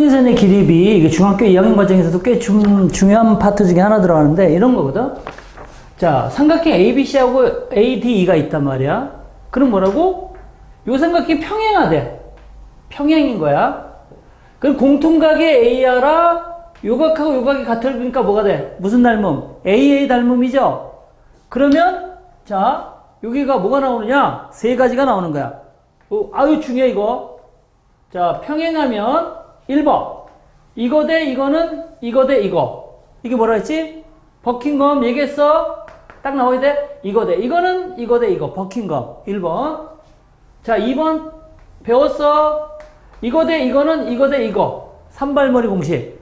평행선의 기립이 중학교 2학년 과정에서도 꽤 중, 중요한 파트 중에 하나 들어가는데 이런 거거든. 자, 삼각형 ABC하고 ADE가 있단 말이야. 그럼 뭐라고? 요 삼각형이 평행하대. 평행인 거야. 그럼 공통각의 AR아 요각하고 요각이 같으니까 뭐가 돼? 무슨 닮음? AA 닮음이죠? 그러면 자 여기가 뭐가 나오느냐? 세 가지가 나오는 거야. 어, 아유 중요해 이거. 자 평행하면 1번. 이거 대 이거는 이거 대 이거. 이게 뭐라 했지? 버킹검 얘기했어? 딱 나와야 돼? 이거 대. 이거는 이거 대 이거. 버킹검. 1번. 자 2번 배웠어? 이거 대 이거는 이거 대 이거. 산발머리 공식.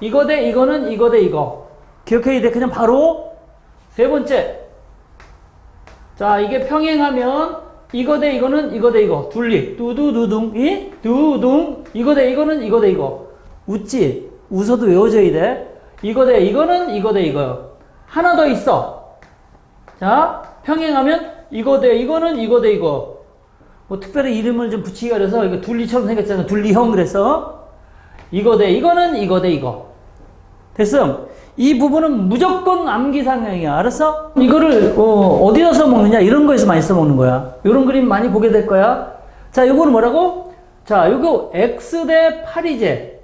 이거 대 이거는 이거 대 이거. 기억해야 돼. 그냥 바로. 세 번째. 자 이게 평행하면 이거 대 이거는 이거 대 이거 둘리 두두두둥 이 두둥 이거 대 이거는 이거 대 이거 웃지 웃어도 외워져야 돼 이거 대 이거는 이거 대 이거 하나 더 있어 자 평행하면 이거 대 이거는 이거 대 이거 뭐 특별히 이름을 좀 붙이기가 어려서 이거 둘리처럼 생겼잖아 둘리형 그래서 이거 대 이거는 이거 대 이거 됐음. 이 부분은 무조건 암기 상형이야. 알았어? 이거를 어, 디서 먹느냐 이런 거에서 많이 써먹는 거야. 이런 그림 많이 보게 될 거야. 자, 요거는 뭐라고? 자, 요거 x 대 8이제.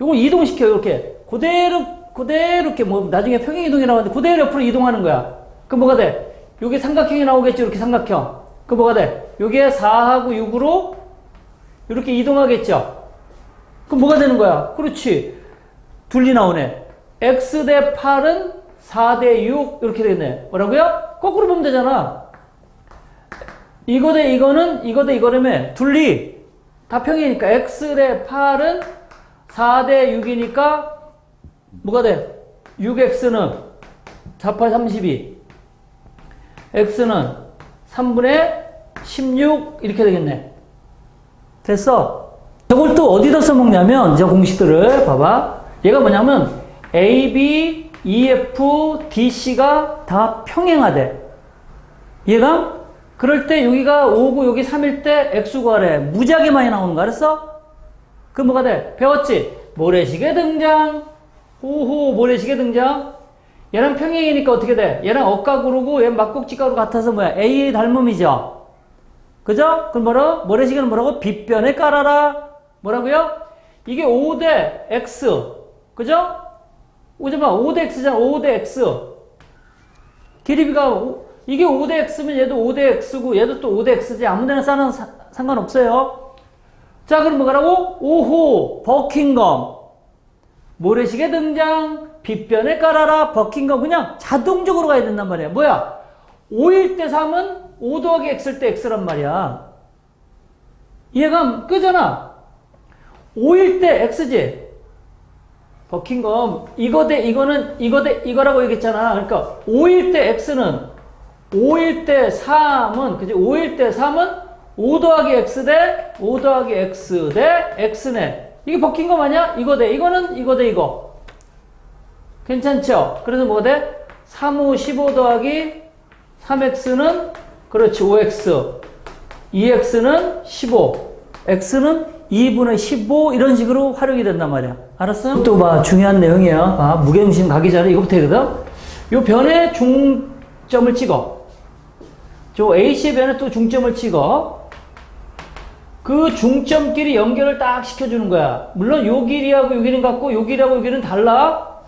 요거 이동시켜 이렇게. 그대로 그대로 이렇게 뭐 나중에 평행 이동이 나오는데 그대로 옆으로 이동하는 거야. 그럼 뭐가 돼? 요게 삼각형이 나오겠죠. 이렇게 삼각형. 그럼 뭐가 돼? 요게 4하고 6으로 이렇게 이동하겠죠. 그럼 뭐가 되는 거야? 그렇지. 둘리 나오네. X 대 8은 4 대 6 이렇게 되겠네. 뭐라고요? 거꾸로 보면 되잖아. 이거 대 이거는 이거 대 이거라며 둘리 다 평이니까 x 대 8은 4 대 6이니까 뭐가 돼? 6x는 4, 8, 32 x는 3분의 16 이렇게 되겠네. 됐어. 저걸 또 어디다 써먹냐면 저 공식들을 봐봐. 얘가 뭐냐면 A, B, E, F, D, C가 다 평행하대. 얘가 그럴 때 여기가 5고 여기 3일 때 X 구하래. 무지하게 많이 나오는 거 알았어? 그 뭐가 돼? 배웠지? 모래시계 등장. 호호 모래시계 등장. 얘랑 평행이니까 어떻게 돼? 얘랑 억각으로고 얘 막국지가로 같아서 뭐야? A의 닮음이죠. 그죠? 그럼 뭐라? 모래시계는 뭐라고? 빗변에 깔아라. 뭐라고요? 이게 5대 X. 그죠? 오지마 5대 X잖아. 5대 X. 기리비가 오- 이게 5대 X면 얘도 5대 X고 얘도 또 5대 X지. 아무 데나 싸는 사- 상관없어요. 자, 그럼 뭐라고? 오호 버킹검. 모래시계 등장. 빗변에 깔아라. 버킹검. 그냥 자동적으로 가야 된단 말이야. 뭐야? 5일 때 3은 5 더하기 X일 때 X란 말이야. 이해가 끄잖아. 5일 때 X지. 버킹검 이거 대 이거는 이거 대 이거라고 얘기했잖아. 그러니까 5일 때 x는 5일 때 3은 그지 5일 때 3은 5 더하기 x 대 5 더하기 x 대 x네. 이게 버킹검 아니야? 이거 대 이거는 이거 대 이거. 괜찮죠? 그래서 뭐 돼? 3, 5, 15 더하기 3x는 그렇지 5x 2x는 15 x는 2분의 15 이런 식으로 활용이 된단 말이야. 알았어? 또 봐. 중요한 내용이야. 봐. 무게중심 가기 전에 이거부터 해거든. 요 변에 중점을 찍어. 저 A씨의 변에 또 중점을 찍어. 그 중점끼리 연결을 딱 시켜주는 거야. 물론 요 길이하고 요 길이는 같고 요 길이하고 요 길이는 달라.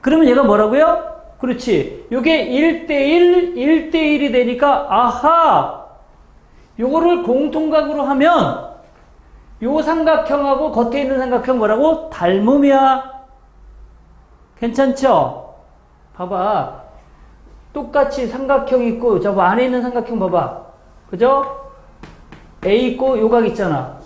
그러면 얘가 뭐라고요? 그렇지. 요게 1대1, 1대1이 되니까 아하! 요거를 공통각으로 하면 요 삼각형하고 겉에 있는 삼각형 뭐라고? 닮음이야. 괜찮죠? 봐봐. 똑같이 삼각형 있고, 저 안에 있는 삼각형 봐봐. 그죠? A 있고, 요각 있잖아.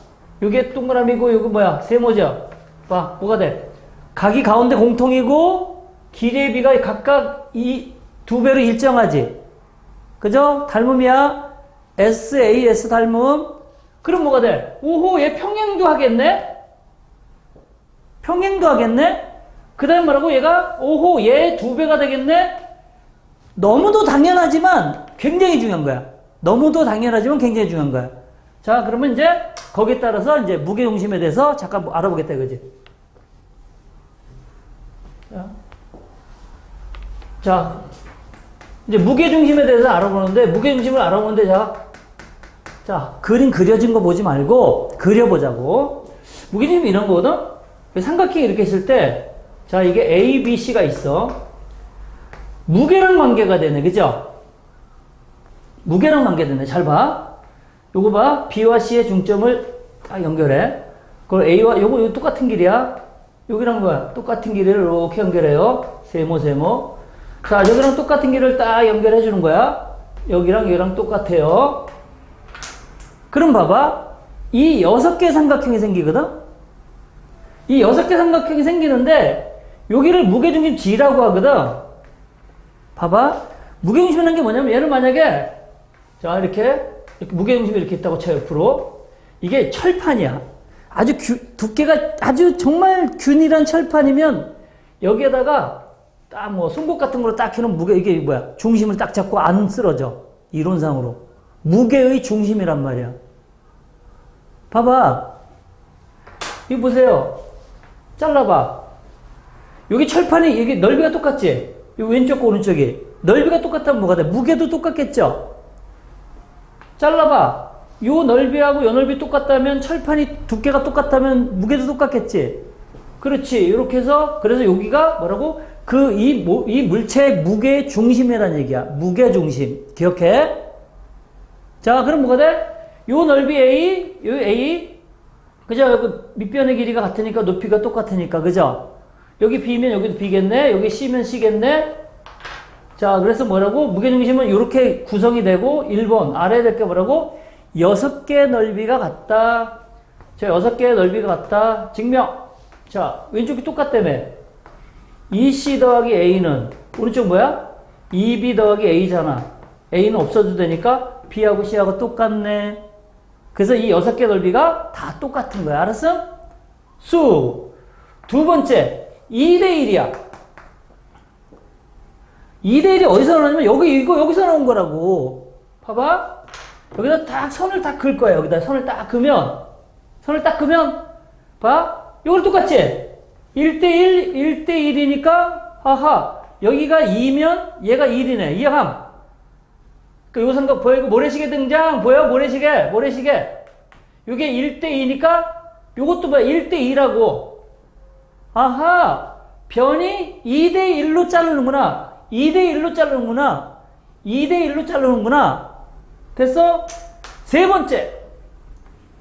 요게 동그라미고, 요거 뭐야? 세모죠? 봐, 뭐가 돼? 각이 가운데 공통이고, 길이의 비가 각각 이 두 배로 일정하지? 그죠? 닮음이야. S, A, S 닮음. 그럼 뭐가 돼? 오호, 얘 평행도 하겠네? 평행도 하겠네? 그 다음 뭐라고? 얘가, 오호, 얘 두 배가 되겠네? 너무도 당연하지만 굉장히 중요한 거야. 너무도 당연하지만 굉장히 중요한 거야. 자, 그러면 이제 거기에 따라서 이제 무게중심에 대해서 잠깐 알아보겠다, 그지? 자, 자, 이제 무게중심에 대해서 알아보는데, 무게중심을 알아보는데, 자, 자, 그림 그려진 거 보지 말고, 그려보자고. 무게중심 이런 거거든? 삼각형 이렇게 있을 때, 자, 이게 A, B, C가 있어. 무게랑 관계가 되네, 그죠? 무게랑 관계되네. 잘 봐. 요거 봐. B와 C의 중점을 딱 연결해. 그걸 A와, 요거, 요거 똑같은 길이야. 여기랑 뭐야? 똑같은 길이를 이렇게 연결해요. 세모, 세모. 자, 여기랑 똑같은 길을 딱 연결해 주는 거야. 여기랑 여기랑 똑같아요. 그럼 봐봐. 이 여섯 개 삼각형이 생기거든? 이 여섯 개 삼각형이 생기는데, 여기를 무게중심 G라고 하거든? 봐봐. 무게중심이라는 게 뭐냐면, 얘는 만약에, 자, 이렇게, 이렇게 무게중심이 이렇게 있다고 쳐, 옆으로. 이게 철판이야. 아주 규- 두께가 아주 정말 균일한 철판이면, 여기에다가 딱 뭐, 송곳 같은 걸로 딱 해놓으면 무게, 이게 뭐야. 중심을 딱 잡고 안 쓰러져. 이론상으로. 무게의 중심이란 말이야. 봐봐. 이거 보세요. 잘라봐. 여기 철판이, 여기 넓이가 똑같지? 이 왼쪽과 오른쪽이. 넓이가 똑같다면 뭐가 돼? 무게도 똑같겠죠? 잘라봐. 요 넓이하고 요 넓이 똑같다면 철판이 두께가 똑같다면 무게도 똑같겠지? 그렇지. 이렇게 해서, 그래서 여기가 뭐라고? 그, 이, 모- 이 물체의 무게의 중심이라는 얘기야. 무게 중심. 기억해? 자, 그럼 뭐가 돼? 요 넓이 A, 요 A, 그죠? 여기 밑변의 길이가 같으니까 높이가 똑같으니까, 그죠? 여기 B면 여기도 B겠네? 여기 C면 C겠네? 자, 그래서 뭐라고? 무게중심은 이렇게 구성이 되고, 1번, 아래에 될 게 뭐라고? 여섯 개의 넓이가 같다. 자, 여섯 개의 넓이가 같다. 증명. 자, 왼쪽이 똑같다며. 2C 더하기 A는, 오른쪽 뭐야? 2B 더하기 A잖아. A는 없어도 되니까 B하고 C하고 똑같네. 그래서 이 여섯 개 넓이가 다 똑같은 거야. 알았어? 수. 두 번째, 2대1이야. 2대1이 어디서 나오냐면 여기, 이거 여기서 나온 거라고. 봐봐. 여기다 딱 선을 딱 그을 거야. 여기다 선을 딱 그으면, 선을 딱 그으면, 봐. 이걸 똑같지? 1대1, 1대1이니까, 하하. 여기가 2면 얘가 1이네. 이해함? 그 요상각 보여? 이거 모래시계 등장. 보여? 모래시계. 모래시계. 요게 1대2니까 요것도 뭐야? 1대2라고. 아하. 변이 2대1로 자르는구나. 2대1로 자르는구나. 2대1로 자르는구나. 됐어? 세 번째.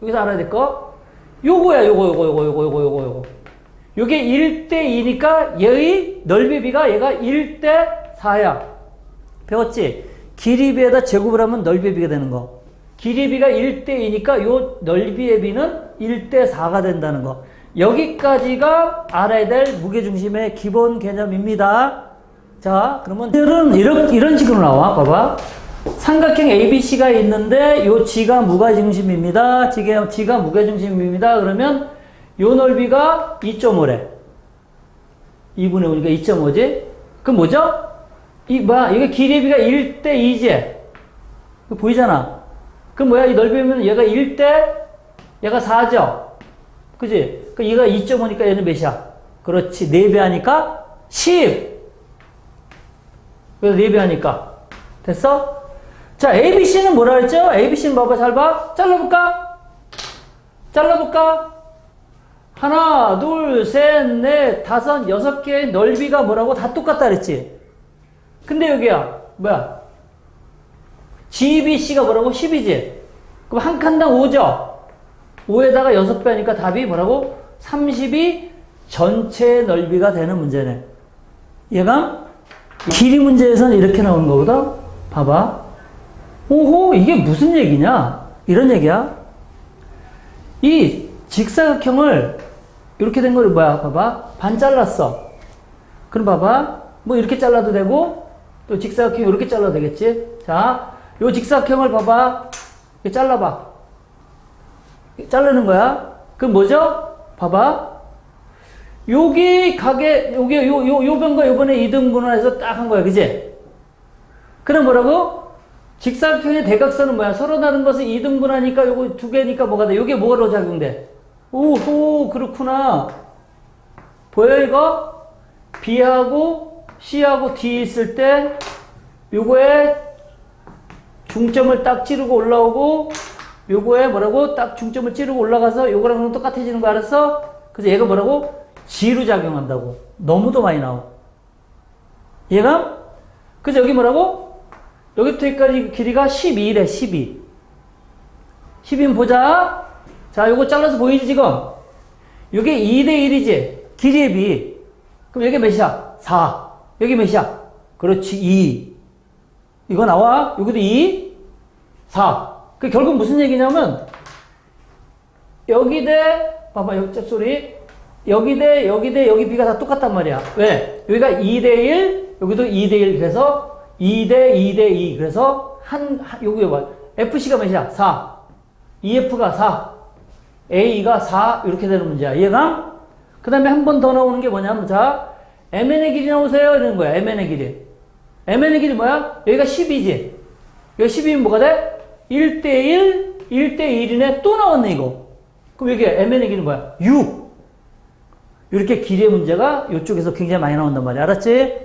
여기서 알아야 될 거. 요거야, 요거, 요거, 요거, 요거, 요거, 요거, 요거. 요게 1대2니까 얘의 넓이 비가 얘가 1대4야. 배웠지? 길이 비에다 제곱을 하면 넓이비가 되는 거. 길이 비가 1대2니까 요 넓이의 비는 1대4가 된다는 거. 여기까지가 알아야 될 무게중심의 기본 개념입니다. 자, 그러면 들은 이런, 이런 식으로 나와. 봐봐. 삼각형 ABC가 있는데 요 G가 무게중심입니다. G가, G가 무게중심입니다. 그러면 요 넓이가 2.5래. 2분의 5니까 2.5지? 그럼 뭐죠? 이, 뭐야, 이게 길이비가 1대 2지? 보이잖아. 그럼 뭐야, 이 넓이면 얘가 1대, 얘가 4죠? 그지? 그 얘가 2.5니까 얘는 몇이야? 그렇지. 4배 하니까 10! 그래서 4배 하니까. 됐어? 자, ABC는 뭐라 했죠? ABC는 봐봐, 잘 봐. 잘라볼까? 잘라볼까? 하나, 둘, 셋, 넷, 다섯, 여섯 개의 넓이가 뭐라고? 다 똑같다 그랬지? 근데 여기야, 뭐야? GBC가 뭐라고? 10이지? 그럼 한 칸당 5죠? 5에다가 6배 하니까 답이 뭐라고? 30이 전체 넓이가 되는 문제네. 얘가 길이 문제에서는 이렇게 나오는 거거든? 봐봐. 오호, 이게 무슨 얘기냐? 이런 얘기야. 이 직사각형을 이렇게 된 거를 뭐야? 봐봐. 반 잘랐어. 그럼 봐봐. 뭐 이렇게 잘라도 되고, 또 직사각형 이렇게 잘라도 되겠지? 자, 요 직사각형을 봐봐. 이렇게 잘라봐. 자르는 거야. 그럼 뭐죠? 봐봐. 여기 가게, 여기, 요, 요, 요 변과 요번에 2등분을 해서 딱 한 거야. 그지? 그럼 뭐라고? 직사각형의 대각선은 뭐야? 서로 다른 것을 2등분하니까 요거 두 개니까 뭐가 돼? 요게 뭐로 작용돼? 오호, 그렇구나. 보여, 이거? B하고 C하고 D 있을 때 요거에 중점을 딱 찌르고 올라오고 요거에 뭐라고 딱 중점을 찌르고 올라가서 요거랑 똑같아지는 거 알았어? 그래서 얘가 뭐라고? G로 작용한다고. 너무도 많이 나오. 얘가? 그래서 여기 뭐라고? 여기부터 여기까지 길이가 12래, 12. 12면 보자. 자, 요거 잘라서 보이지, 지금? 요게 2대1이지? 길이에 비. 그럼 여기 몇이야? 4. 여기 몇이야? 그렇지, 2. 이거 나와? 여기도 2, 4. 그 결국 무슨 얘기냐면, 여기 대, 봐봐, 여기 짭소리. 여기 대, 여기 대, 여기 B가 다 똑같단 말이야. 왜? 여기가 2대 1, 여기도 2대 1. 그래서 2대 2대 2. 그래서 한, 한 요거, 요거. FC가 몇이야? 4. EF가 4. A가 4. 이렇게 되는 문제야. 이해가? 그 다음에 한 번 더 나오는 게 뭐냐면, 자, MN의 길이 나오세요. 이러는 거야. MN의 길이. MN의 길이 뭐야? 여기가 10이지. 여기 10이면 뭐가 돼? 1대1, 1대1이네. 또 나왔네, 이거. 그럼 여기 MN의 길이 뭐야? 6. 이렇게 길이의 문제가 이쪽에서 굉장히 많이 나온단 말이야. 알았지?